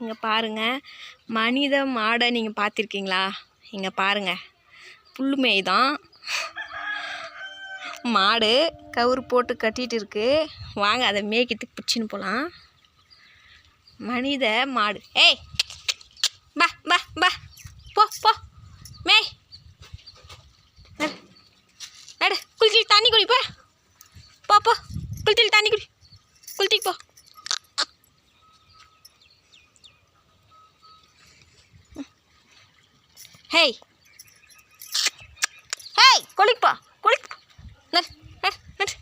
இங்கே பாருங்கள் மனித மாடை நீங்கள் பார்த்துருக்கீங்களா? இங்கே பாருங்கள் புல் தான் மாடு கவுரு போட்டு கட்டிகிட்டு இருக்கு. வாங்க அதை மேய்க்கிறதுக்கு பிடிச்சின்னு போகலாம் மனித மாடு. ஏய்! பா பா பா போ போ. மேய். நடு. நடு. தண்ணி குடி போ. போ போ. தண்ணி குடி. குளிச்சிக்கு போ. ஹேய் ஹேய் குளிக்கு போ குளிக்கு நடு நடு நடு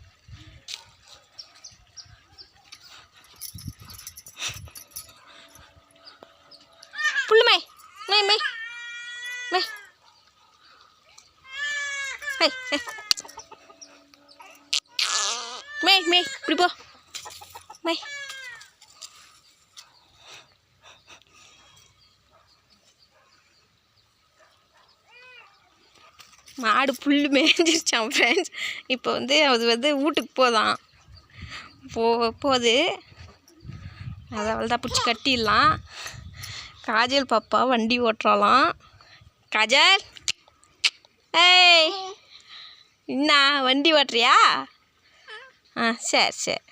புல்லு மேய் மேய் மேய் மேய் ஹேய் ஹேய் மேய் மேய் இப்படி மாடு புல் மேய்ஞ்சிருச்சான் ஃப்ரெண்ட்ஸ் இப்போ வந்து அது வந்து வீட்டுக்கு போதான். போ போகுது அதை தான் பிடிச்சி கட்டிடலாம். காஜல் பாப்பா வண்டி ஓட்டுறலாம் காஜல்? ஏய் என்ன வண்டி ஓட்டுறியா? ஆ சரி சரி.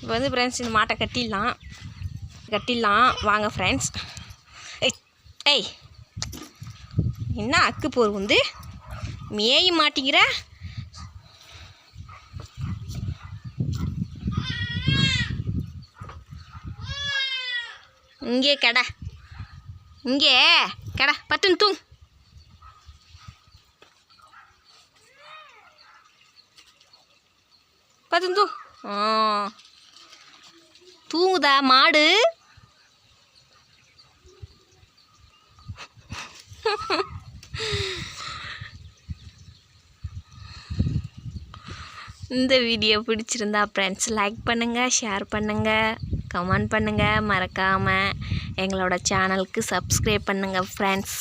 இப்போ வந்து ஃப்ரெண்ட்ஸ் இந்த மாட்டை கட்டிடலாம். கட்டிடலாம். வாங்க ஃப்ரெண்ட்ஸ் ஏய் ஏய். என்ன அக்கு போர் வந்து மேய மாட்டேங்கிற? இங்கே கடை. இங்கே கடை. பத்துன்னு தூங். பத்துன்னு தூ. ஆ. தூங்குதா மாடு? இந்த வீடியோ பிடிச்சிருந்தா ஃப்ரெண்ட்ஸ் லைக் பண்ணுங்கள் ஷேர் பண்ணுங்கள் கமெண்ட் பண்ணுங்கள் மறக்காமல் எங்களோட சேனலுக்கு சப்ஸ்கிரைப் பண்ணுங்கள் ஃப்ரெண்ட்ஸ்